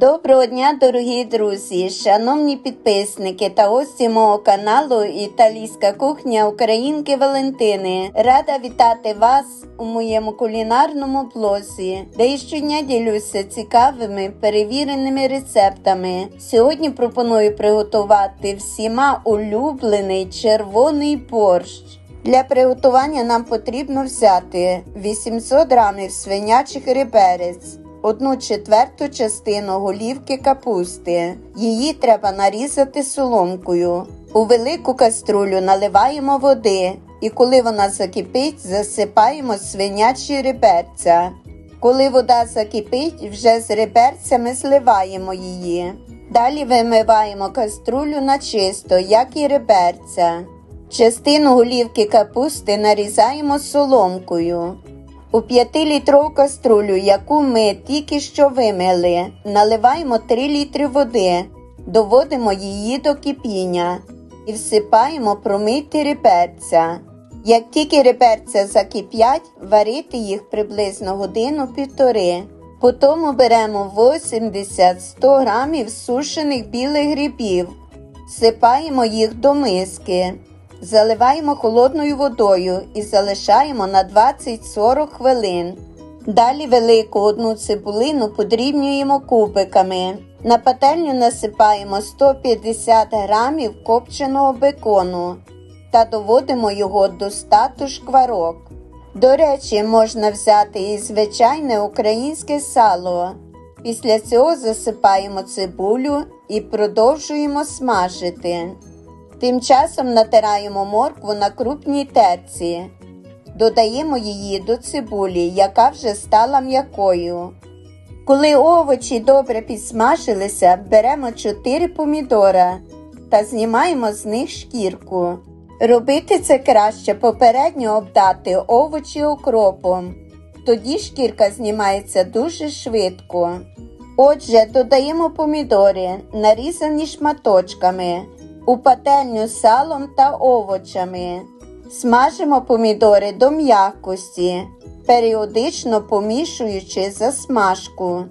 Доброго дня, дорогі друзі, шановні підписники та гості мого каналу Італійська кухня Українки Валентини. Рада вітати вас у моєму кулінарному блозі, де я щодня ділюся цікавими перевіреними рецептами. Сьогодні пропоную приготувати всіма улюблений червоний борщ. Для приготування нам потрібно взяти 800 грамів свинячих реберець, одну четверту частину голівки капусти. Її треба нарізати соломкою. У велику каструлю наливаємо води, і коли вона закипить, засипаємо свинячі реберця. Коли вода закипить, вже з реберцями зливаємо її. Далі вимиваємо каструлю на чисто, як і реберця. Частину голівки капусти нарізаємо соломкою. У 5-літрову каструлю, яку ми тільки що вимили, наливаємо 3 літри води, доводимо її до кипіння і всипаємо промиті реберця. Як тільки реберця закип'ять, варити їх приблизно годину-півтори. Потім беремо 80-100 грамів сушених білих грибів, всипаємо їх до миски. Заливаємо холодною водою і залишаємо на 20-40 хвилин. Далі велику одну цибулину подрібнюємо кубиками. На пательню насипаємо 150 грамів копченого бекону та доводимо його до стату шкварок. До речі, можна взяти і звичайне українське сало. Після цього засипаємо цибулю і продовжуємо смажити. Тим часом натираємо моркву на крупній терці. Додаємо її до цибулі, яка вже стала м'якою. Коли овочі добре підсмажилися, беремо 4 помідора та знімаємо з них шкірку. Робити це краще попередньо обдати овочі окропом. Тоді шкірка знімається дуже швидко. Отже, додаємо помідори, нарізані шматочками у пательню з салом та овочами. Смажимо помідори до м'якості, періодично помішуючи засмажку.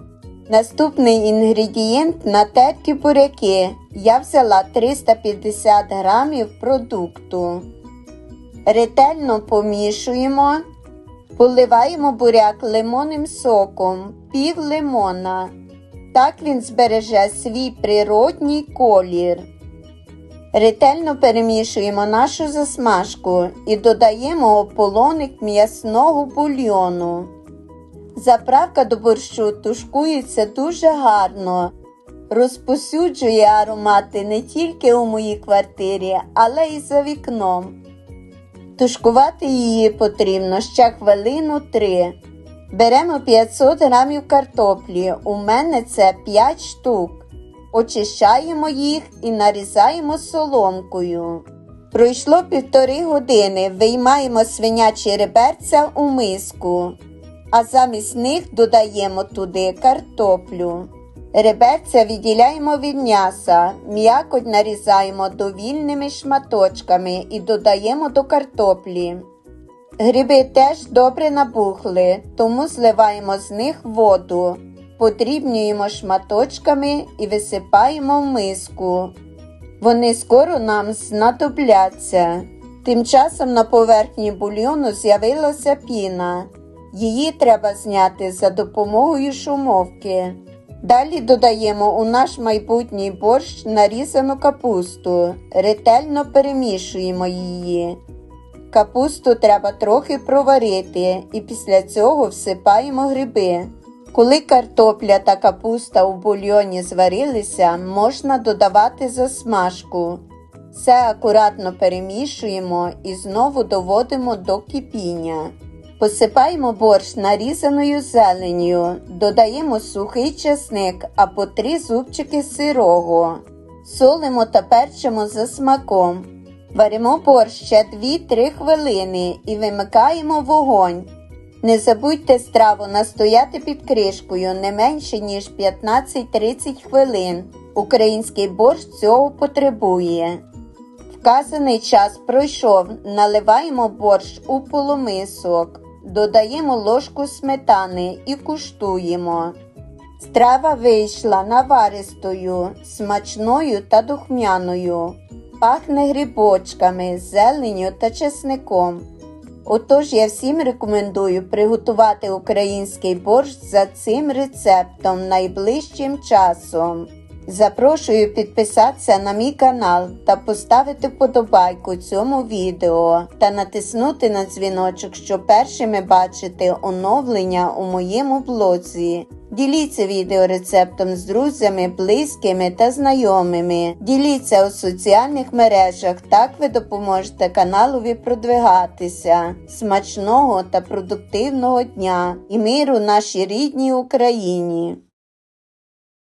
Наступний інгредієнт натерті буряки. Я взяла 350 грамів продукту. Ретельно помішуємо, поливаємо буряк лимонним соком, пів лимона. Так він збереже свій природній колір. Ретельно перемішуємо нашу засмажку і додаємо ополоник м'ясного бульйону. Заправка до борщу тушкується дуже гарно, розпосюджує аромати не тільки у моїй квартирі, але й за вікном. Тушкувати її потрібно ще хвилину 3. Беремо 500 грамів картоплі, у мене це 5 штук. Очищаємо їх і нарізаємо соломкою. Пройшло півтори години, виймаємо свинячі реберця у миску, а замість них додаємо туди картоплю. Реберця відділяємо від м'яса, м'якоть нарізаємо довільними шматочками і додаємо до картоплі. Гриби теж добре набухли, тому зливаємо з них воду. Подрібнюємо шматочками і висипаємо в миску. Вони скоро нам знадобляться. Тим часом на поверхні бульйону з'явилася піна. Її треба зняти за допомогою шумовки. Далі додаємо у наш майбутній борщ нарізану капусту. Ретельно перемішуємо її. Капусту треба трохи проварити і після цього всипаємо гриби. Коли картопля та капуста у бульйоні зварилися, можна додавати засмажку. Все акуратно перемішуємо і знову доводимо до кипіння. Посипаємо борщ нарізаною зеленню, додаємо сухий чесник або три зубчики сирого. Солимо та перчимо за смаком. Варимо борщ ще 2-3 хвилини і вимикаємо вогонь. Не забудьте страву настояти під кришкою не менше, ніж 15-30 хвилин. Український борщ цього потребує. Вказаний час пройшов, наливаємо борщ у полумисок, додаємо ложку сметани і куштуємо. Страва вийшла наваристою, смачною та духмяною. Пахне грибочками, зеленню та чесником. Отож я всім рекомендую приготувати український борщ за цим рецептом найближчим часом. Запрошую підписатися на мій канал та поставити вподобайку цьому відео та натиснути на дзвіночок, щоб першими бачити оновлення у моєму блозі. Діліться відеорецептом з друзями, близькими та знайомими. Діліться у соціальних мережах, так ви допоможете каналові продвигатися. Смачного та продуктивного дня і миру нашій рідній Україні!